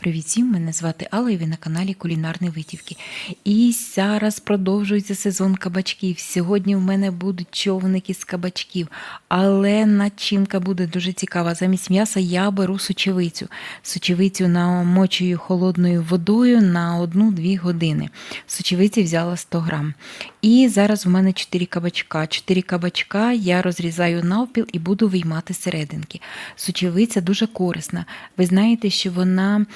Привіт всім, мене звати Алла і ви на каналі Кулінарні Витівки. І зараз продовжується сезон кабачків. Сьогодні в мене будуть човники з кабачків, але начинка буде дуже цікава. Замість м'яса я беру сочевицю. Сочевицю намочую холодною водою на 1-2 години. Сочевиці взяла 100 грам. І зараз в мене 4 кабачка. 4 кабачка я розрізаю навпіл і буду виймати серединки. Сочевиця дуже корисна. Ви знаєте, що вона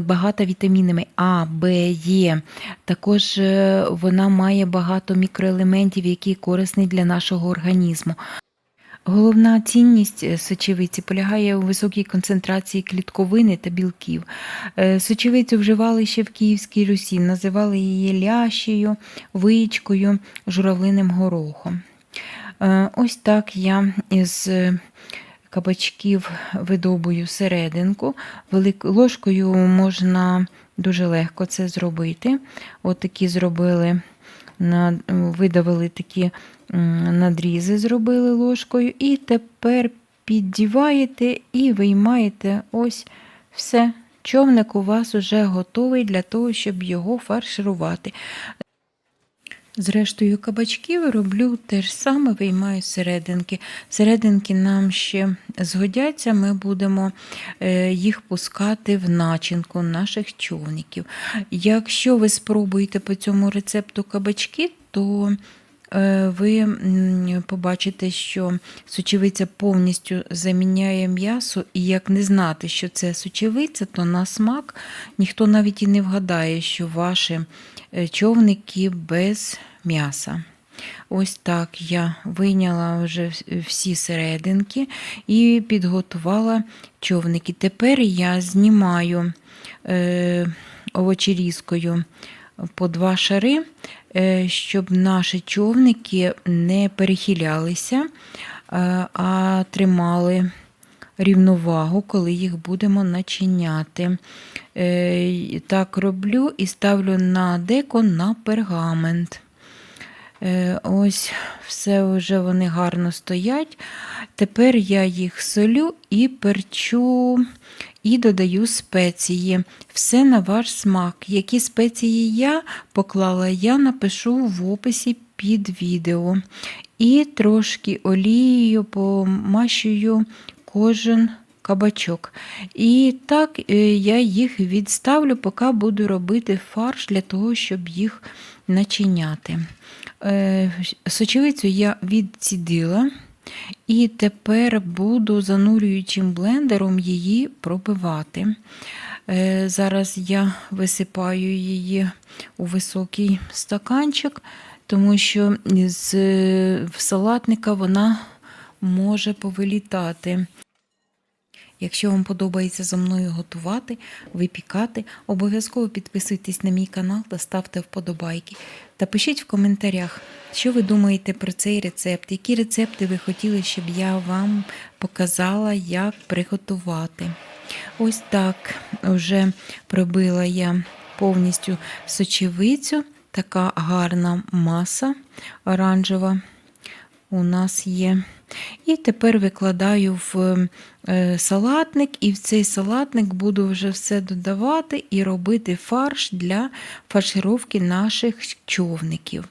багата вітамінами А, Б, Є. Також е, вона має багато мікроелементів, які корисні для нашого організму. Головна цінність е, сочевиці полягає у високій концентрації клітковини та білків. Е, Сочевицю вживали ще в Київській Русі, називали її лящею, виїчкою, журавлиним горохом. Е, Ось так я із е, кабачків видобую серединку. Велик... Ложкою можна дуже легко це зробити. От такі зробили, видавили такі надрізи, зробили ложкою, і тепер піддіваєте і виймаєте ось все. Човник у вас уже готовий для того, щоб його фарширувати. Зрештою, кабачків роблю те ж саме, виймаю серединки. Серединки нам ще згодяться, ми будемо е, їх пускати в начинку наших човників. Якщо ви спробуєте по цьому рецепту кабачки, то е, ви побачите, що сочевиця повністю заміняє м'ясо, і як не знати, що це сочевиця, то на смак ніхто навіть і не вгадає, що ваші е, човники без м'яса. Ось так я вийняла вже всі серединки і підготувала човники. Тепер я знімаю е, овочерізкою по два шари, е, щоб наші човники не перехилялися, е, а тримали рівновагу, коли їх будемо начиняти. Е, Так роблю і ставлю на деко на пергамент. Е, Ось все вже вони гарно стоять. Тепер я їх солю і перчу, і додаю спеції. Все на ваш смак. Які спеції я поклала, я напишу в описі під відео. І трошки олією помащую кожен кабачок. І так е, я їх відставлю, поки буду робити фарш для того, щоб їх начиняти. Е, Сочевицю я відцідила. І тепер буду занурюючим блендером її пробивати. Е, Зараз я висипаю її у високий стаканчик, тому що з салатника вона може повилітати. Якщо вам подобається зі мною готувати, випікати, обов'язково підписуйтесь на мій канал та ставте вподобайки. Та пишіть в коментарях, що ви думаєте про цей рецепт, які рецепти ви хотіли, щоб я вам показала, як приготувати. Ось так вже пробила я повністю сочевицю, така гарна маса оранжева у нас є. І тепер викладаю в е, салатник, і в цей салатник буду вже все додавати і робити фарш для фаршировки наших човників.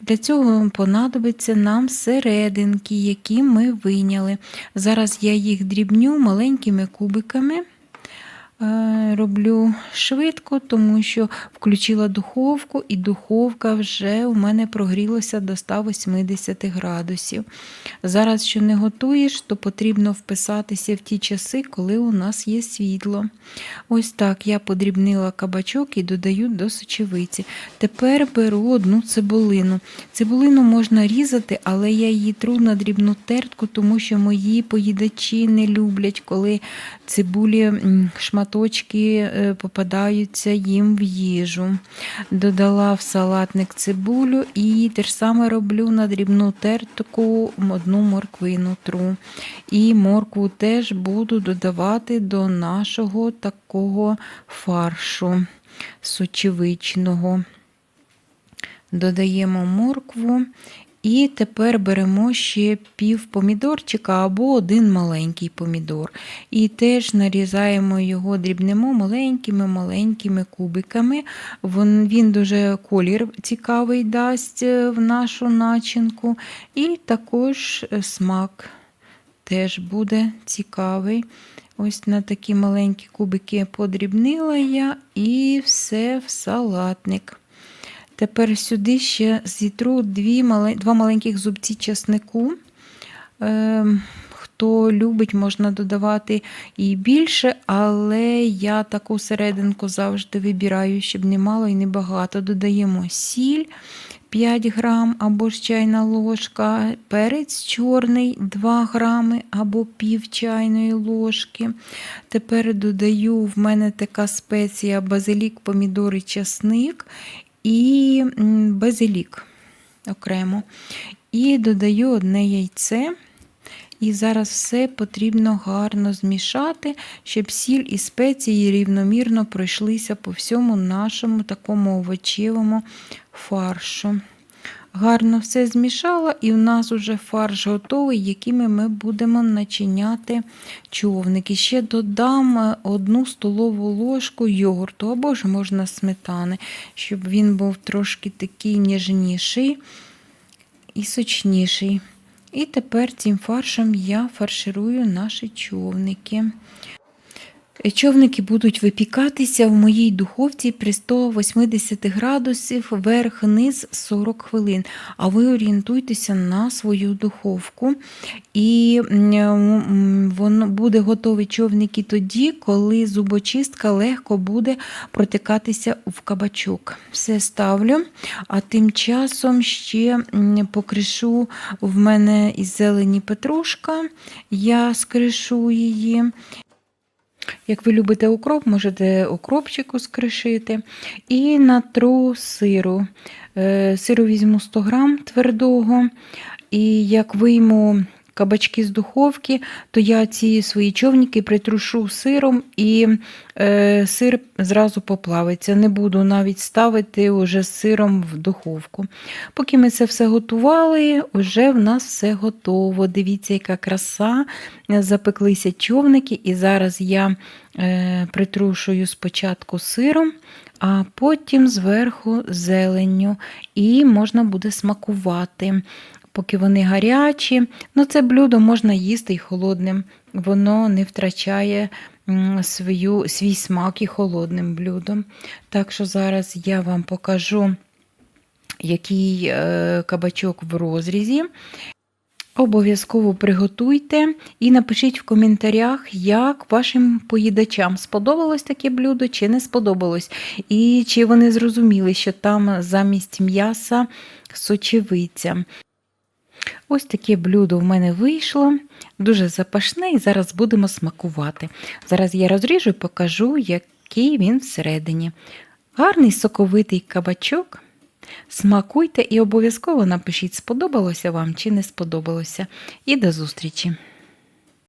Для цього понадобиться нам серединки, які ми виняли. Зараз я їх дрібню маленькими кубиками. Е, Роблю швидко, тому що включила духовку, і духовка вже у мене прогрілася до 180 градусів. Зараз, що не готуєш, то потрібно вписатися в ті часи, коли у нас є світло. Ось так я подрібнила кабачок і додаю до сочевиці. Тепер беру одну цибулину. Цибулину можна різати, але я її тру на дрібну тертку, тому що мої поїдачі не люблять, коли цибулі м, шматочки е, попадаються їм в їжу. Додала в салатник цибулю і те ж саме роблю на дрібну тертку одну морквину тру. І моркву теж буду додавати до нашого такого фаршу сочевичного. Додаємо моркву І тепер беремо ще пів помідорчика або один маленький помідор. І теж нарізаємо його, дрібнемо маленькими-маленькими кубиками. Він, дуже колір цікавий дасть е, в нашу начинку. І також е, смак теж буде цікавий. Ось на такі маленькі кубики подрібнила я і все в салатник. Тепер сюди ще зітру дві, два маленьких зубці часнику. Ем, Хто любить, можна додавати і більше, але я таку серединку завжди вибираю, щоб не мало і не багато. Додаємо сіль 5 грам або ж чайна ложка, перець чорний 2 грами або пів чайної ложки. Тепер додаю в мене така спеція базилік, помідори, часник і базилік окремо. І додаю одне яйце. І зараз все потрібно гарно змішати, щоб сіль і спеції рівномірно пройшлися по всьому нашому такому овочевому фаршу. Гарно все змішала, і в нас вже фарш готовий, якими ми будемо начиняти човники. Ще додам е, одну столову ложку йогурту, або ж можна сметани, щоб він був трошки такий ніжніший і сочніший. І тепер цим фаршем я фарширую наші човники. Човники будуть випікатися в моїй духовці при 180 градусів верх-низ 40 хвилин. А ви орієнтуйтеся на свою духовку. І воно буде готовий човники тоді, коли зубочистка легко буде протикатися в кабачок. Все ставлю. А тим часом ще покришу в мене із зелені петрушка. Я скришу її. Як ви любите укроп, можете укропчику скришити. І натру сиру. Е, Сиру візьму 100 грам твердого. І як вийму кабачки з духовки, то я ці свої човники притрушу сиром і е, сир зразу поплавиться. Не буду навіть ставити уже сиром в духовку. Поки ми це все готували, вже в нас все готово. Дивіться, яка краса. Запеклися човники, і зараз я е, притрушую спочатку сиром, а потім зверху зеленню, і можна буде смакувати. Поки вони гарячі, ну це блюдо можна їсти й холодним. Воно не втрачає свою, свій смак і холодним блюдом. Так що зараз я вам покажу, який е, кабачок в розрізі. Обов'язково приготуйте і напишіть в коментарях, як вашим поїдачам сподобалось таке блюдо чи не сподобалось. І чи вони зрозуміли, що там замість м'яса сочевиця. Ось таке блюдо в мене вийшло, дуже запашне, і зараз будемо смакувати. Зараз я розріжу і покажу, який він всередині. Гарний соковитий кабачок. Смакуйте і обов'язково напишіть, сподобалося вам чи не сподобалося. І до зустрічі!